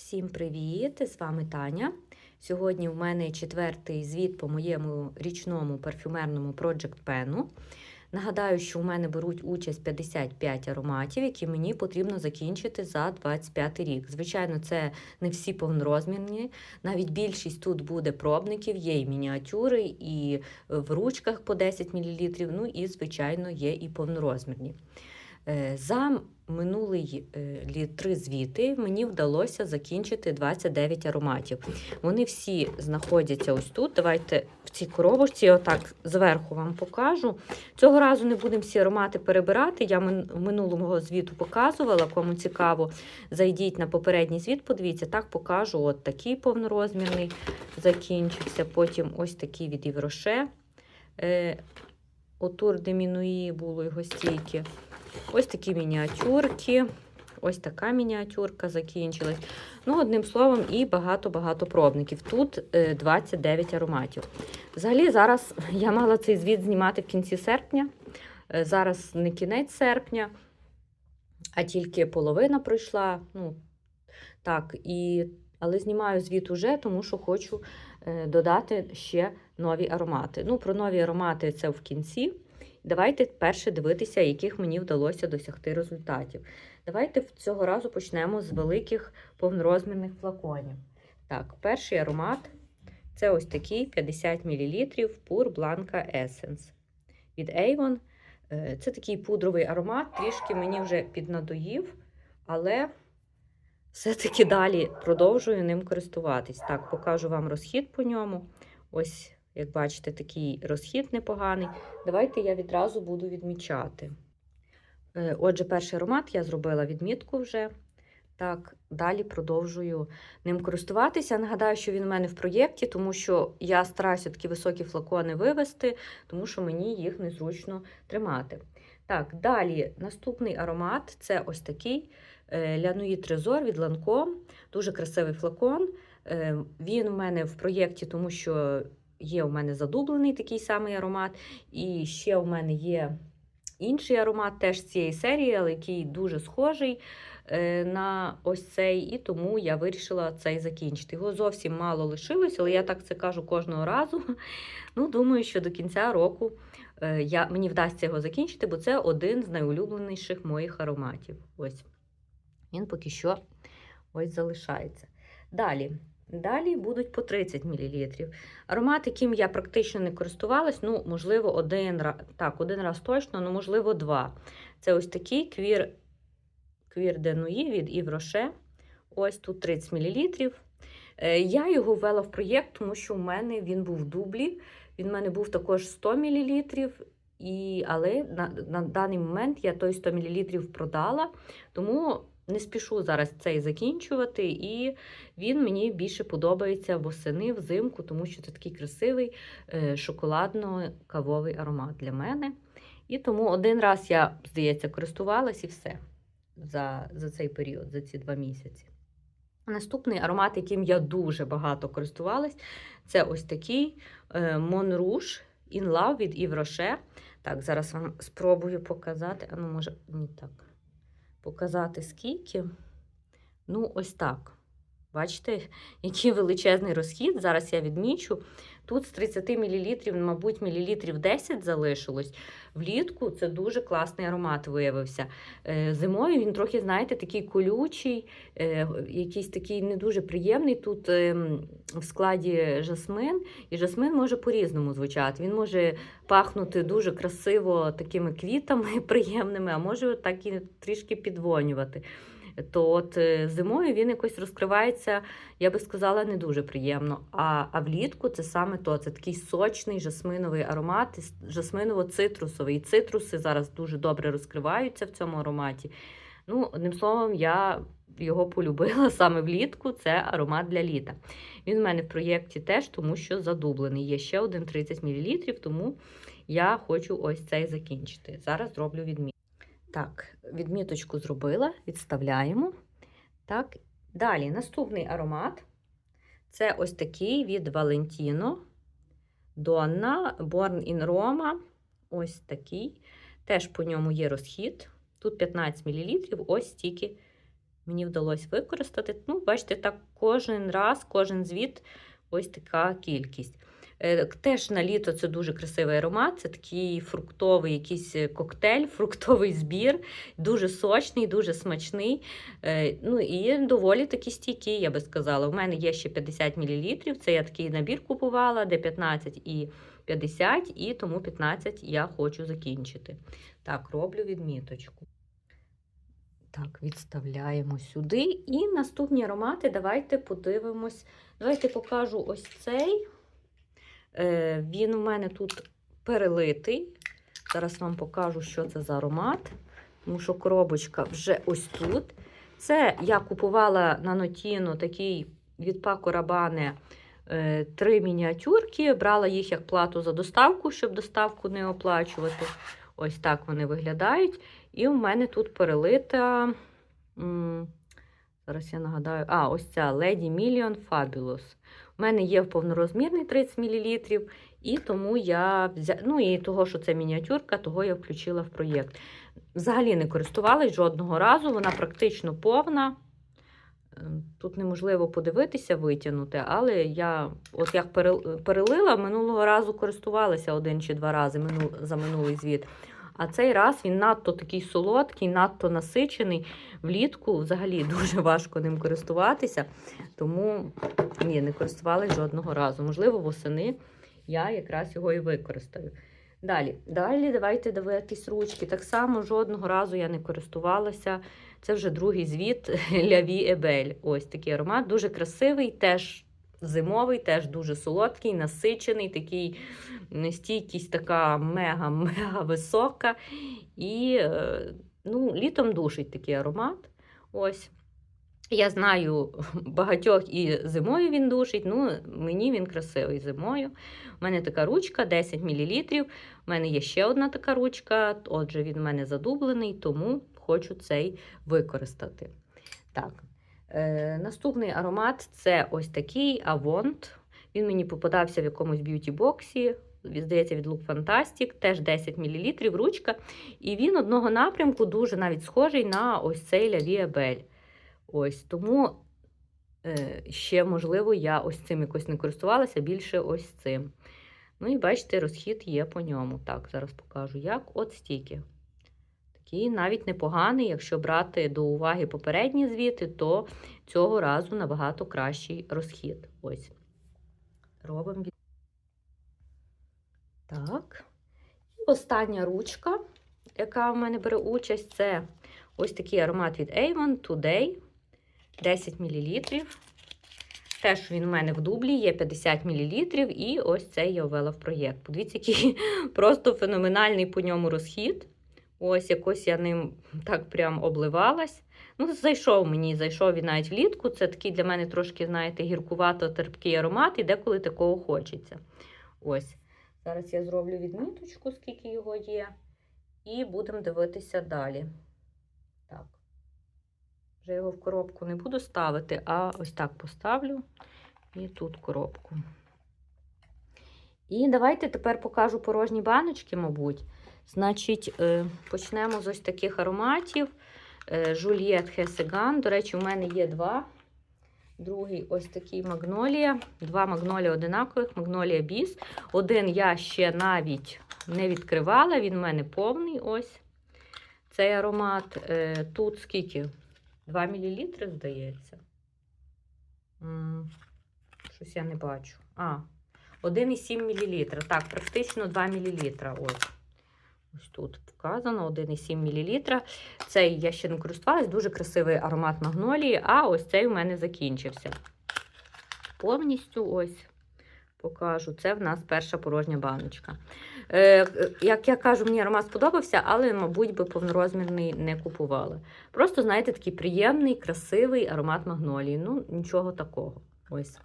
Всім привіт! З вами Таня. Сьогодні в мене четвертий звіт по моєму річному парфюмерному Project Pen. Нагадаю, що у мене беруть участь 55 ароматів, які мені потрібно закінчити за 25 рік. Звичайно, це не всі повнорозмірні. Навіть більшість тут буде пробників, є і мініатюри, і в ручках по 10 мл. Ну і, звичайно, є і повнорозмірні. Е, За минулий е, лі- три звіти мені вдалося закінчити 29 ароматів. Вони всі знаходяться ось тут. Давайте в цій коробочці, отак зверху вам покажу. Цього разу не будемо всі аромати перебирати. Я минулого звіту показувала. Кому цікаво, зайдіть на попередній звіт, подивіться, так покажу. От такий повнорозмірний закінчився. Потім ось такий від Євроше. Е, Отур де Мінуї було його стільки. Ось такі мініатюрки. Ось така мініатюрка закінчилась. Ну, одним словом, і багато-багато пробників. Тут е, 29 ароматів. Взагалі, зараз я мала цей звіт знімати в кінці серпня. Е, Зараз не кінець серпня, а тільки половина пройшла. Ну, так, і... Але знімаю звіт уже, тому що хочу е, додати ще нові аромати. Ну, про нові аромати це в кінці. Давайте перше дивитися, яких мені вдалося досягти результатів. Давайте цього разу почнемо з великих повнорозмірних флаконів. Так, перший аромат це ось такий 50 мл Pur Blanca Essence від Avon. Е, Це такий пудровий аромат, трішки мені вже піднадоїв, але все-таки далі продовжую ним користуватись. Так, покажу вам розхід по ньому. Ось, як бачите, такий розхід непоганий. Давайте я відразу буду відмічати. Е, Отже, перший аромат я зробила відмітку вже. Так, далі продовжую ним користуватися. Нагадаю, що він у мене в проєкті, тому що я стараюся такі високі флакони вивести, тому що мені їх незручно тримати. Так, далі наступний аромат це ось такий Лянуї Трезор від Lancome. Дуже красивий флакон. Е, Він у мене в проєкті, тому що є у мене задублений такий самий аромат. І ще у мене є інший аромат теж з цієї серії, але який дуже схожий е, на ось цей, і тому я вирішила цей закінчити. Його зовсім мало лишилось, але я так це кажу кожного разу. Ну, думаю, що до кінця року е, я, мені вдасться його закінчити, бо це один з найулюбленіших моїх ароматів. Ось. Він поки що ось залишається. Далі. Далі будуть по 30 мл. Аромат, яким я практично не користувалась, ну, можливо, один раз, так, один раз точно, ну, можливо, два. Це ось такий квір, квір де Нуї від Rocher. Ось тут 30 мл. Я його ввела в проєкт, тому що у мене він був в дублі. Він в мене був також 100 мл. І, але на, на даний момент я той 100 мл продала, тому не спішу зараз цей закінчувати. І він мені більше подобається восени, взимку, тому що це такий красивий е, шоколадно-кавовий аромат для мене. І тому один раз я, здається, користувалась і все за, за цей період, за ці два місяці. Наступний аромат, яким я дуже багато користувалась, це ось такий е, Mon Rouge In Love від Yves. Так, зараз вам спробую показати. А ну, може, не так. Показати скільки. Ну, ось так. Бачите, який величезний розхід. Зараз я відмічу. Тут з 30 мл, мабуть, мілілітрів 10 залишилось. Влітку це дуже класний аромат виявився. Е, Зимою він трохи, знаєте, такий колючий, е, якийсь такий не дуже приємний. Тут ем, в складі жасмин, і жасмин може по-різному звучати. Він може пахнути дуже красиво такими квітами приємними, а може так і трішки підвонювати. То от е, зимою він якось розкривається, я би сказала, не дуже приємно. А, а влітку це саме то. Це такий сочний жасминовий аромат, жасминово-цитрусовий. І цитруси зараз дуже добре розкриваються в цьому ароматі. Ну, одним словом, я його полюбила саме влітку. Це аромат для літа. Він в мене в проєкті теж, тому що задублений. Є ще один 30 мл, тому я хочу ось цей закінчити. Зараз зроблю відмітку. Так, відміточку зробила, відставляємо. Так, далі наступний аромат це ось такий від Valentino Donna Born in Roma. Ось такий. Теж по ньому є розхід. Тут 15 мл, ось стільки мені вдалося використати. Ну, бачите, так кожен раз, кожен звіт ось така кількість. Е, Теж на літо це дуже красивий аромат. Це такий фруктовий якийсь е, коктейль, фруктовий збір, дуже сочний, дуже смачний. Е, Ну і доволі таки стійкий, я би сказала. У мене є ще 50 мл. Це я такий набір купувала, де 15 і 50, і тому 15 я хочу закінчити. Так, роблю відміточку. Так, відставляємо сюди. І наступні аромати давайте подивимось. Давайте покажу ось цей. Е, Він у мене тут перелитий. Зараз вам покажу, що це за аромат. Тому що коробочка вже ось тут. Це я купувала на Нотіно такий від Пако Рабане е, три мініатюрки. Брала їх як плату за доставку, щоб доставку не оплачувати. Ось так вони виглядають. І у мене тут перелита. Зараз я нагадаю, а, ось ця Lady Million Fabulous. У мене є повнорозмірний 30 мл, і тому я взя... ну і того, що це мініатюрка, того я включила в проєкт. Взагалі не користувалась жодного разу, вона практично повна. Е, Тут неможливо подивитися, витягнути, але я, от як перелила, минулого разу користувалася один чи два рази за минулий звіт. А цей раз він надто такий солодкий, надто насичений. Влітку взагалі дуже важко ним користуватися, тому ні, не користувалась жодного разу. Можливо, восени я якраз його і використаю. Далі, далі давайте дивитись ручки. Так само жодного разу я не користувалася. Це вже другий звіт Ляві Ебель. Ось такий аромат. Дуже красивий, теж зимовий, теж дуже солодкий, насичений, такий стійкість така мега-мега висока. І е, ну, літом душить такий аромат. Ось. Я знаю багатьох і зимою він душить, ну мені він красивий зимою. У мене така ручка 10 мл. У мене є ще одна така ручка, отже, він у мене задублений, тому хочу цей використати. Так. Е, наступний аромат це ось такий Avont. Він мені попадався в якомусь б'юті-боксі. Здається, від Look Fantastic, теж 10 мл ручка. І він одного напрямку дуже навіть схожий на ось цей Ляві Абель. Ось тому е, ще, можливо, я ось цим якось не користувалася, більше ось цим. Ну і бачите, розхід є по ньому. Так, зараз покажу, як. От стільки. Такий навіть непоганий, якщо брати до уваги попередні звіти, то цього разу набагато кращий розхід. Ось. Робимо від... Так. І остання ручка, яка в мене бере участь, це ось такий аромат від Avon Today. 10 мл. Теж він у мене в дублі, є 50 мл, і ось цей я ввела в проєкт. Подивіться, який просто феноменальний по ньому розхід. Ось якось я ним так прям обливалась. Ну, зайшов мені, зайшов він навіть влітку. Це такий для мене трошки, знаєте, гіркувато-терпкий аромат, і деколи такого хочеться. Ось. Зараз я зроблю відміточку, скільки його є, і будемо дивитися далі. Так. Вже його в коробку не буду ставити, а ось так поставлю і тут коробку. І давайте тепер покажу порожні баночки, мабуть. Значить, е, почнемо з ось таких ароматів. Жульєт Хесеган. До речі, у мене є два. Другий ось такий магнолія. Два магнолія одинакових, магнолія біс. Один я ще навіть не відкривала, він у мене повний. ось Цей аромат. Е, Тут скільки? 2 мл, здається. Щось я не бачу. А, 1,7 мл. Так, практично 2 мл. Ось. Ось тут показано 1,7 мл. Цей я ще не користувалась, дуже красивий аромат магнолії, а ось цей у мене закінчився. Повністю ось покажу. Це в нас перша порожня баночка. Е, як я кажу, мені аромат сподобався, але, мабуть, би повнорозмірний не купувала. Просто, знаєте, такий приємний, красивий аромат магнолії. Ну, нічого такого. Ось.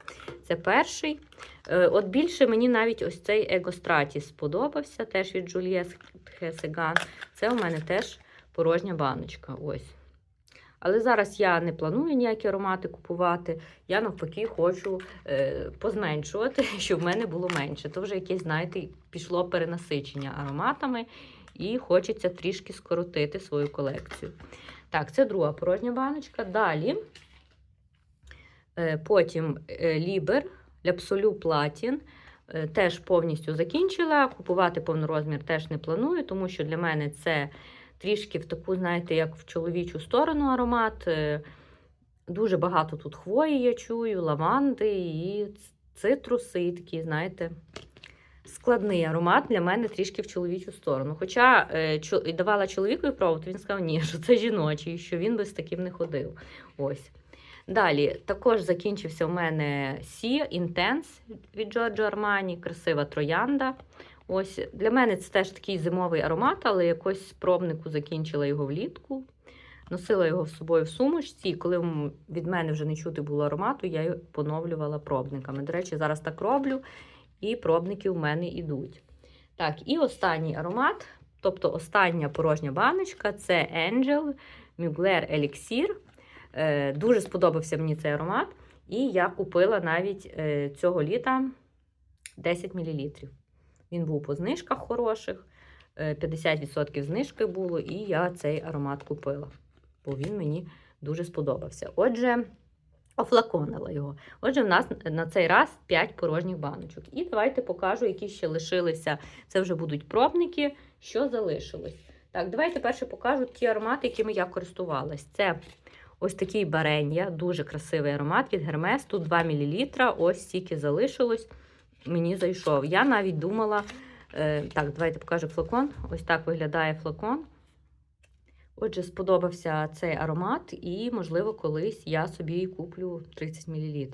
Це перший. Е, От більше мені навіть ось цей Егостратіс сподобався, теж від Juliet Хесеган. Це у мене теж порожня баночка. Ось. Але зараз я не планую ніякі аромати купувати. Я навпаки хочу е, позменшувати, щоб в мене було менше. То вже якесь, знаєте, пішло перенасичення ароматами, і хочеться трішки скоротити свою колекцію. Так, це друга порожня баночка. Далі. Е, Потім е, Лібер, Ляпсолю Платін. Е, Теж повністю закінчила. Купувати повнорозмір теж не планую, тому що для мене це трішки в таку, знаєте, як в чоловічу сторону аромат. Е, Дуже багато тут хвої я чую, лаванди і цитруси, і такі, знаєте, складний аромат для мене трішки в чоловічу сторону. Хоча е, давала чоловікові пробувати, він сказав, ні, що це жіночий, що він би з таким не ходив. Ось. Далі також закінчився у мене Sea Intense від Giorgio Armani, красива троянда. Ось Для мене це теж такий зимовий аромат, але якось пробнику закінчила його влітку. Носила його з собою в сумочці, і коли від мене вже не чути було аромату, я його поновлювала пробниками. До речі, зараз так роблю, і пробники в мене йдуть. Так, і останній аромат, тобто остання порожня баночка це Angel Mugler Elixir. Е, Дуже сподобався мені цей аромат. І я купила навіть е, цього літа 10 мл. Він був по знижках хороших, е, 50% знижки було, і я цей аромат купила, бо він мені дуже сподобався. Отже, офлаконила його. Отже, в нас на цей раз 5 порожніх баночок. І давайте покажу, які ще лишилися. Це вже будуть пробники, що залишилось. Так, давайте перше покажу ті аромати, якими я користувалась. Це ось такий баренья, дуже красивий аромат від Hermes. Тут 2 мл. Ось стільки залишилось. Мені зайшов. Я навіть думала. е, Так, давайте покажу флакон. Ось так виглядає флакон. Отже, сподобався цей аромат, і, можливо, колись я собі куплю 30 мл.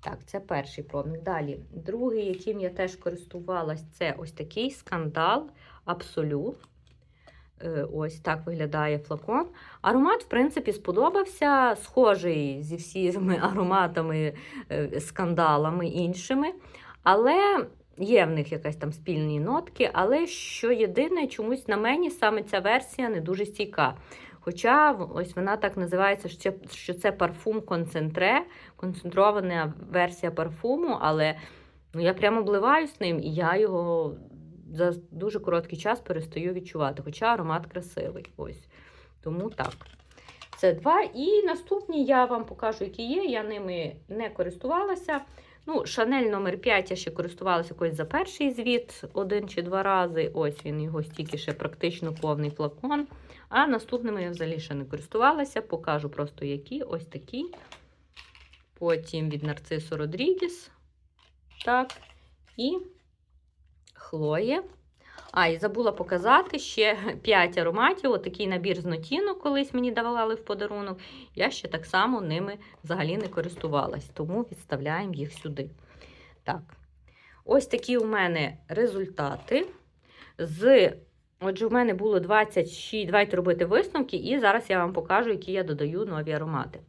Так, це перший пробник. Далі, другий, яким я теж користувалась, це ось такий скандал Абсолют. Е, Ось так виглядає флакон. Аромат, в принципі, сподобався, схожий зі всіми ароматами, е, скандалами іншими. Але є в них якась там спільні нотки. Але що єдине, чомусь на мені саме ця версія не дуже стійка. Хоча ось вона так називається, що це парфум концентре, концентрована версія парфуму, але ну, я прямо обливаюсь ним, і я його за дуже короткий час перестаю відчувати. Хоча аромат красивий. Ось. Тому так. Це два. І наступні я вам покажу, які є. Я ними не користувалася. Ну, Шанель номер 5 я ще користувалася якось за перший звіт один чи два рази. Ось він його стільки ще практично повний флакон. А наступними я взагалі ще не користувалася. Покажу просто які. Ось такі. Потім від Нарцису Родрігіс. Так. І Хлоє. А, і забула показати ще 5 ароматів. Отакий набір з нотіну колись мені давали в подарунок. Я ще так само ними взагалі не користувалась, тому відставляємо їх сюди. Так. Ось такі у мене результати. З, Отже, у мене було 26. Давайте робити висновки, і зараз я вам покажу, які я додаю нові аромати.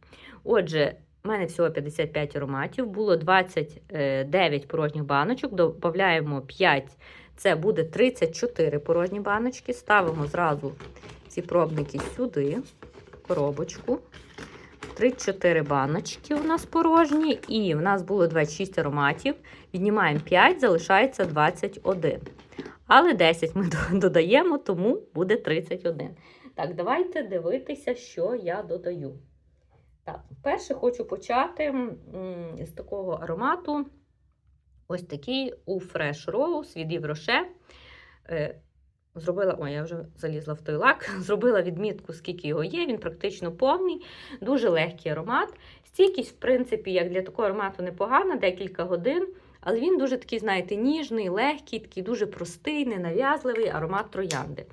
Отже, у мене всього 55 ароматів, було 29 порожніх баночок, додаємо 5, це буде 34 порожні баночки. Ставимо зразу ці пробники сюди, коробочку. 34 баночки у нас порожні, і в нас було 26 ароматів. Віднімаємо 5, залишається 21. Але 10 ми додаємо, тому буде 31. Так, давайте дивитися, що я додаю. Так, перше хочу почати з такого аромату. Ось такий у Fresh Rose від Yves Rocher. Е, Зробила, ой, я вже залізла в той лак, зробила відмітку, скільки його є. Він практично повний, дуже легкий аромат. Стійкість, в принципі, як для такого аромату непогана, декілька годин. Але він дуже такий, знаєте, ніжний, легкий, такий дуже простий, ненав'язливий аромат троянди.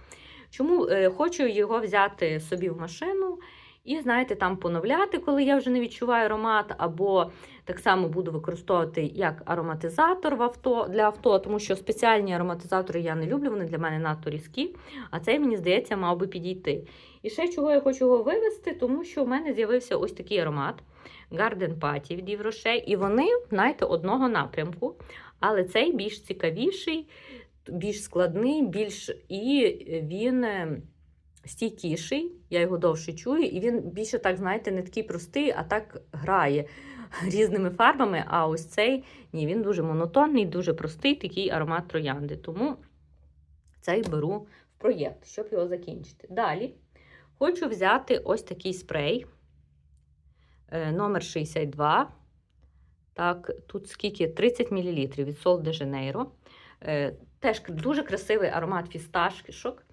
Чому е, хочу його взяти собі в машину і, знаєте, там поновляти, коли я вже не відчуваю аромат, або так само буду використовувати як ароматизатор в авто для авто, тому що спеціальні ароматизатори я не люблю, вони для мене надто різкі, а цей, мені здається, мав би підійти. І ще чого я хочу його вивести, тому що в мене з'явився ось такий аромат Garden Party від Rocher, і вони, знаєте, одного напрямку, але цей більш цікавіший, більш складний, більш і він е, стійкіший, я його довше чую, і він більше так, знаєте, не такий простий, а так грає різними фарбами. А ось цей ні, він дуже монотонний, дуже простий такий аромат троянди. Тому цей беру в проєкт, щоб його закінчити. Далі Хочу взяти ось такий спрей е, номер 62. Так, тут скільки? 30 мл від Sol de Janeiro. Е, Теж дуже красивий аромат фісташок,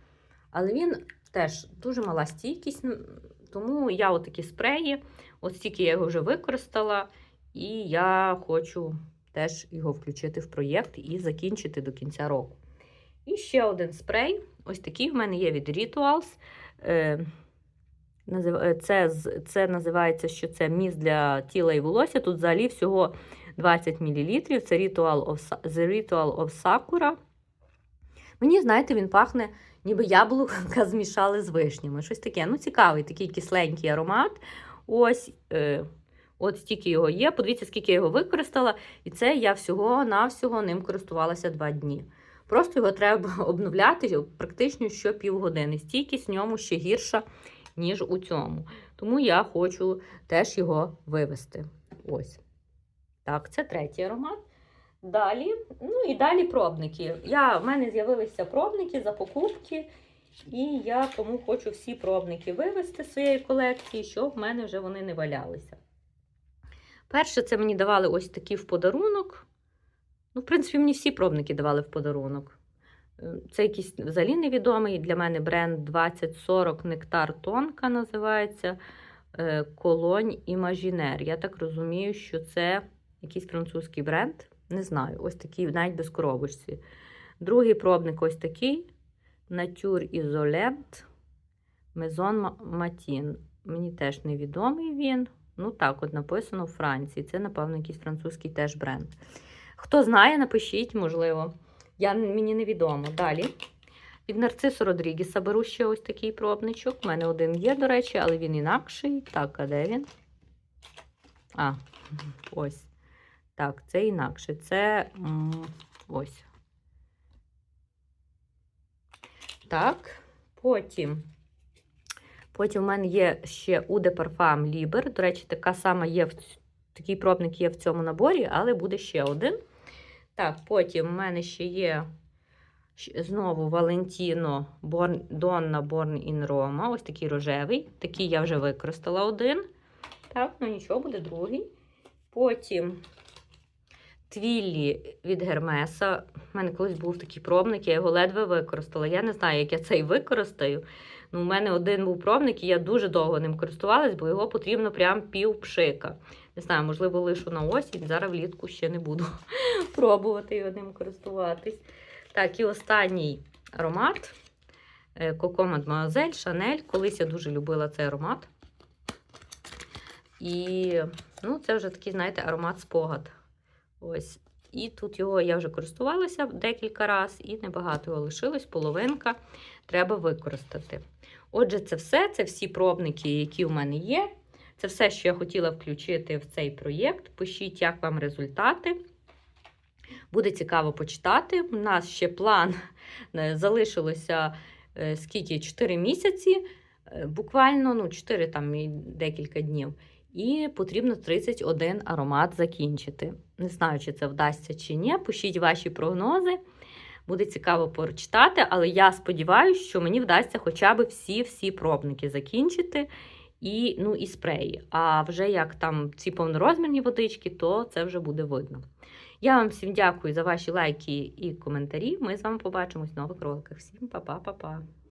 але він теж дуже мала стійкість, тому я отакі спреї, от стільки я його вже використала, і я хочу теж його включити в проєкт і закінчити до кінця року. І ще один спрей. Ось такий в мене є від Rituals. Е, е, Це, це називається, що це міст для тіла і волосся. Тут взагалі всього 20 мл. Це Ritual of, The Ritual of Sakura. Мені, знаєте, він пахне, ніби яблука змішали з вишнями. Щось таке. Ну, цікавий, такий кисленький аромат. Ось, е, от стільки його є. Подивіться, скільки я його використала. І це я всього-навсього ним користувалася два дні. Просто його треба обновляти практично що півгодини. Стійкість в ньому ще гірша, ніж у цьому. Тому я хочу теж його вивести. Ось. Так, це третій аромат. Далі, ну і далі пробники. Я, в мене з'явилися пробники за покупки, і я тому хочу всі пробники вивести з своєї колекції, щоб в мене вже вони не валялися. Перше, це мені давали ось такі в подарунок. Ну, в принципі, мені всі пробники давали в подарунок. Це якийсь взагалі невідомий для мене бренд 2040 Нектар Тонка називається е, Колонь Імажінер. Я так розумію, що це якийсь французький бренд. Не знаю, ось такий, навіть без коробочці. Другий пробник ось такий. Nature Isolent Maison Matin. Мені теж невідомий він. Ну так, от написано в Франції. Це, напевно, якийсь французький теж бренд. Хто знає, напишіть, можливо. Я, мені невідомо. Далі. Від Нарцису Родрігіса беру ще ось такий пробничок. У мене один є, до речі, але він інакший. Так, а де він? А, ось. Так, це інакше. Це ось. Так, потім. Потім в мене є ще de Parfum Liber. До речі, така сама є в такий пробник є в цьому наборі, але буде ще один. Так, потім в мене ще є знову Valentino Born, Donna Born in Roma. Ось такий рожевий. Такий я вже використала один. Так, ну нічого, буде другий. Потім Твіллі від Гермеса. У мене колись був такий пробник, я його ледве використала. Я не знаю, як я цей використаю. Ну, у мене один був пробник, і я дуже довго ним користувалась, бо його потрібно прям пів пшика. Не знаю, можливо, лишу на осінь. Зараз влітку ще не буду пробувати його ним користуватись. Так, і останній аромат Coco Mademoiselle Chanel. Колись я дуже любила цей аромат. І ну, це вже такий, знаєте, аромат спогад. Ось. І тут його я вже користувалася декілька разів, і небагато його лишилось, половинка треба використати. Отже, це все, це всі пробники, які у мене є. Це все, що я хотіла включити в цей проєкт. Пишіть, як вам результати. Буде цікаво почитати. У нас ще план е, залишилося е, скільки? 4 місяці, е, буквально ну, 4 там і декілька днів. І потрібно 31 аромат закінчити. Не знаю, чи це вдасться чи ні. Пишіть ваші прогнози. Буде цікаво прочитати, але я сподіваюся, що мені вдасться хоча б всі-всі пробники закінчити. І, ну, і спреї. А вже як там ці повнорозмірні водички, то це вже буде видно. Я вам всім дякую за ваші лайки і коментарі. Ми з вами побачимось в нових роликах. Всім па-па-па-па!